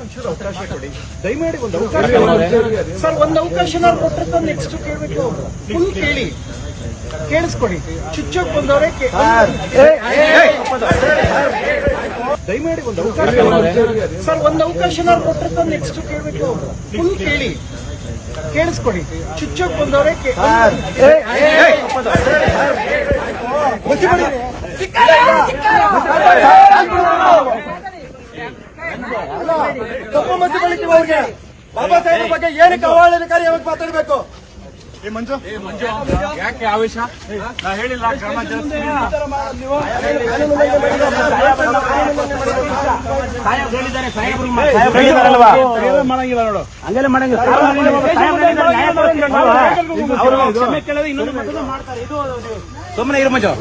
ಒಂಚೂರು ಅವಕಾಶ ಕೊಡಿ ದಯಮಾಡಿ ಒಂದು ಅವಕಾಶ ಸರ್ ಒಂದು ಅವಕಾಶ ನಾವು ಕೊಟ್ಟರೆ ನೆಕ್ಸ್ಟ್ ಕೇಳಬೇಕು. ಫುಲ್ ಕೇಳಿ. ಕೇಳಿಸ್ಕೊಡಿ. ಚುಚ್ಚೋಕ್ ಬಂದವರೇ ದಯಮಾಡಿ ಒಂದು ಅವಕಾಶ ಸರ್ ಒಂದು ಅವಕಾಶ ನಾವು ಕೊಟ್ಟರೆ ನೆಕ್ಸ್ಟ್ ಕೇಳಬೇಕು. ಫುಲ್ ಕೇಳಿ. ಕೇಳಿಸ್ಕೊಡಿ. ಚುಚ್ಚೋಕ್ ಬಂದವರೇ ಕೇ- ತಪ್ಪು ಮಧ್ಯ ಬೆಳಿತೀವಿ ಅವ್ರಿಗೆ. ಬಾಬಾ ಸಾಹೇಬ್ ಬಗ್ಗೆ ಏನಕ್ಕೆ ಅವಹೇಳನಕಾರಿಯಾಗಿ ಮಾತಾಡಬೇಕು? ಯಾಕೆ ಆವೇಶ? ನಾ ಹೇಳಿಲ್ಲ ಕ್ರಮ. ಹಂಗೆಲ್ಲ ಮಾಡಂಗಿಲ್ಲ ನೋಡು. ಹಂಗೆಲ್ಲ ಸುಮ್ಮನೆ ಇರು ಮಂಜು.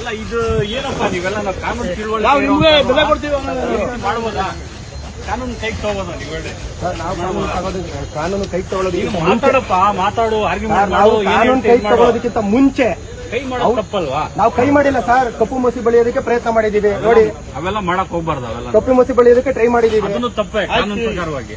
ಅಲ್ಲ ಇದು ಏನಪ್ಪ ನೀವೆಲ್ಲ ನಾವು ಕಾನೂನು ತಿಳುವಳಿ ನಾವು ನಿಮ್ಗೆ ಬೆಲೆ ಕೊಡ್ತೀವಿ ಮಾಡ್ಬೋದಾ? ಕಾನೂನು ಕೈಗೆ ತಗೋಬೋದಾ ನೀವು ಹೇಳಿ ನಾವು ಕಾನೂನು ತಗೊಳ್ಳೋದು- ಕಾನೂನು ಕೈ ಈಗ ತಗೊಳ್ಳೋದಕ್ಕಿಂತ ಮಾತಾಡಪ್ಪ ಮಾತಾಡು ಆರ್ಗ್ಯುಮೆಂಟ್ ನಾವು ಮಾಡು ಕಾನೂನು ಕೈ ತಗೊಳ್ಳೋದಕ್ಕಿಂತ ಮುಂಚೆ ಕೈ ಮಾಡೋದು ತಪ್ಪಲ್ವಾ? ನಾವು ಕೈ ಮಾಡಿಲ್ಲ ಸರ್ ಕಪ್ಪು ಮಸಿ ಬಳಿಯೋದಕ್ಕೆ ಪ್ರಯತ್ನ ಮಾಡಿದೀವಿ ನೋಡಿ. ಅವೆಲ್ಲ ಮಾಡಕ್ ಹೋಗ್ಬಾರ್ದು ಅವೆಲ್ಲ. ಕಪ್ಪು ಮಸಿ ಬಳಿಯೋದಕ್ಕೆ ಟ್ರೈ ಮಾಡಿದೀವಿ ಅದನ್ನು ತಪ್ಪೇ ಕಾನೂನು ಪ್ರಕಾರವಾಗಿ.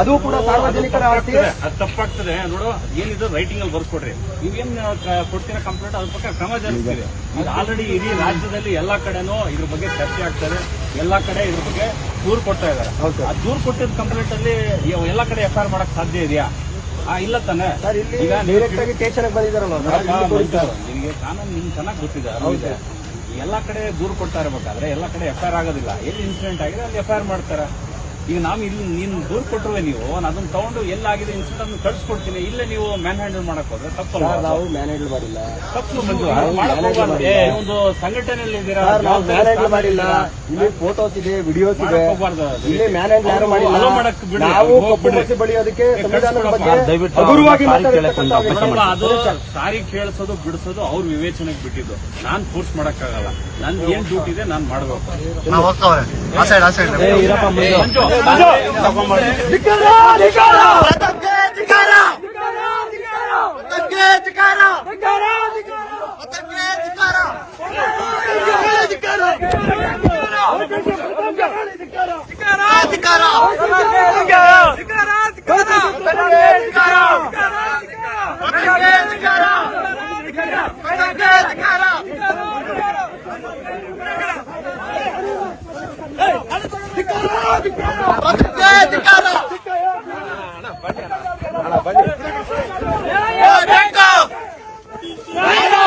ಅದು ಕೂಡ ಸಾರ್ವಜನಿಕರ ಆಸ್ತಿ ಅದು ತಪ್ಪಾಗ್ತದೆ. ನೋಡು ಏನಿದ್ರು ರೈಟಿಂಗ್ ಅಲ್ಲಿ ಬರ್ಸ್ಕೊಡ್ರಿ ನೀವೇನ್ ಕೊಡ್ತೀರಾ ಕಂಪ್ಲೇಂಟ್ ಅದ್ರ ಪಕ್ಕ ಕ್ರಮ ಜರುಗಿಸ್ತೀವಿ ಇದು ಆಲ್ರೆಡಿ ಇಡೀ ರಾಜ್ಯದಲ್ಲಿ ಎಲ್ಲಾ ಕಡೆನೂ ಇದ್ರ ಬಗ್ಗೆ ಚರ್ಚೆ ಆಗ್ತದೆ. ಎಲ್ಲಾ ಕಡೆ ಇದ್ರ ಬಗ್ಗೆ ದೂರ್ ಕೊಡ್ತಾ ಇದಾರೆ ಆ ದೂರ್ ಕೊಟ್ಟಿದ್ದ ಕಂಪ್ಲೇಂಟ್ ಅಲ್ಲಿ ಎಲ್ಲಾ ಕಡೆ ಎಫ್ ಮಾಡಕ್ ಸಾಧ್ಯ ಇದೆಯಾ? ಆ ಇಲ್ಲ ತಾನೆ. ಈಗ ಡೈರೆಕ್ಟ್ ಆಗಿ ನಿನಗೆ ಕಾನೂನು ನಿಮ್ಗೆ ಚೆನ್ನಾಗಿ ಗೊತ್ತಿದೆ ಎಲ್ಲ ಎಲ್ಲಾ ಕಡೆ ದೂರು ಕೊಡ್ತಾ ಇರಬೇಕಾದ್ರೆ ಎಲ್ಲಾ ಕಡೆ ಎಫ್ ಆಗೋದಿಲ್ಲ. ಎಲ್ಲಿ ಇನ್ಸಿಡೆಂಟ್ ಆಗಿದೆ ಅಲ್ಲಿ ಎಫ್ ಮಾಡ್ತಾರೆ? ಈಗ ನಾವು ಇಲ್ಲಿ ನೀನು ದೂರು ಕೊಟ್ಟರೆ ನೀವು ನಾನು ಅದನ್ನ ತಗೊಂಡು ಎಲ್ಲಾಗಿದೆ ಇನ್ಸಿಡೆಂಟ್ ಅನ್ನು ಕಳ್ಸಿಕೊಡ್ತೀನಿ. ಇಲ್ಲ ನೀವು ಮ್ಯಾನ್ ಹ್ಯಾಂಡಲ್ ಮಾಡಕ್ ಹೋದ್ರೆ ತಪ್ಪಲ್ಲ ನಾವು ನಾವು ಮ್ಯಾನೇಜ್ ಮಾಡಿಲ್ಲ. ತಪ್ಪು ಮಂಜು ಒಂದು ಸಂಘಟನೆಯಲ್ಲಿ ಇದ್ದೀರಾ ಸರ್ ನಾವು ಜವಾಬ್ದಾರಿ ಮ್ಯಾನೇಜ್ ಮಾಡಿಲ್ಲ? ಇಲ್ಲಿ ಫೋಟೋಸ್ ಇದೆ ವಿಡಿಯೋಸ್ ಇದೆ. ಇಲ್ಲಿ ಮ್ಯಾನೇಜ್ ಯಾರು ಅವ್ರು ಮಾಡಿಲ್ಲ. allow ಮಾಡಕ್ ಬಿಡಿ, ನಾವು ಹೋಗ್ ಕಪ್ಪು ಬಿಡಿ. ಮಸಿ ಬಳಿಯೋದಕ್ಕೆ ಅದು ಸಾರಿ ಕೇಳಿಸೋದು ಬಿಡಿಸೋದು ಅವ್ರ ವಿವೇಚನೆಗೆ ಬಿಟ್ಟಿದ್ದು. ನಾನ್ ಫೋರ್ಸ್ ಮಾಡಕ್ಕಾಗಲ್ಲ. ನನ್ ಏನ್ ಡ್ಯೂಟಿ ಇದೆ ನಾನ್ ಮಾಡ್ಬೇಕು. ಏ, Radikal!